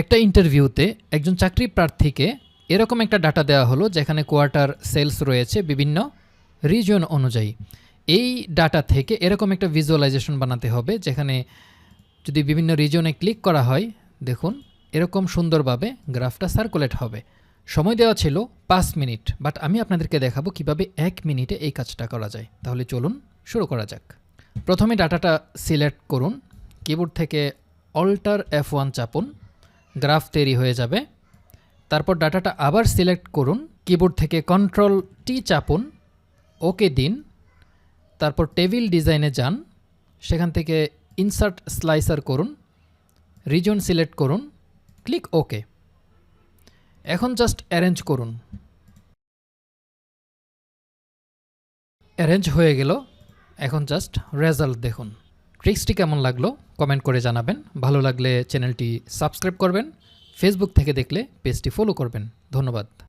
একটা ইন্টারভিউতে একজন চাকরি প্রার্থীকে এরকম একটা ডাটা দেওয়া হলো যেখানে কোয়ার্টার সেলস রয়েছে বিভিন্ন রিজন অনুযায়ী। এই ডাটা থেকে এরকম একটা ভিজুয়ালাইজেশন বানাতে হবে যেখানে যদি বিভিন্ন রিজনে ক্লিক করা হয়, দেখুন, এরকম সুন্দরভাবে গ্রাফটা সার্কুলেট হবে। সময় দেওয়া ছিল পাঁচ মিনিট বাট আমি আপনাদেরকে দেখাবো কীভাবে এক মিনিটে এই কাজটা করা যায়। তাহলে চলুন শুরু করা যাক। প্রথমে ডাটাটা সিলেক্ট করুন কিবোর্ড থেকে অল্টার এফ ওয়ান চাপুন। গ্রাফ তৈরি হয়ে যাবে। তারপর ডাটাটা আবার সিলেক্ট করুন। কিবোর্ড থেকে কন্ট্রোল টি চাপুন। ওকে দিন। তারপর টেবিল ডিজাইনে যান। সেখান থেকে ইনসার্ট স্লাইসার করুন। রিজন সিলেক্ট করুন। Click okay. এখন জাস্ট অ্যারেঞ্জ করুন। অ্যারেঞ্জ হয়ে গেল। এখন জাস্ট রেজাল্ট দেখুন। ট্রিক্সটি কেমন লাগল কমেন্ট করে জানাবেন। ভালো লাগলে চ্যানেলটি সাবস্ক্রাইব করবেন। ফেসবুক থেকে দেখলে পেজটি ফলো করবেন। ধন্যবাদ।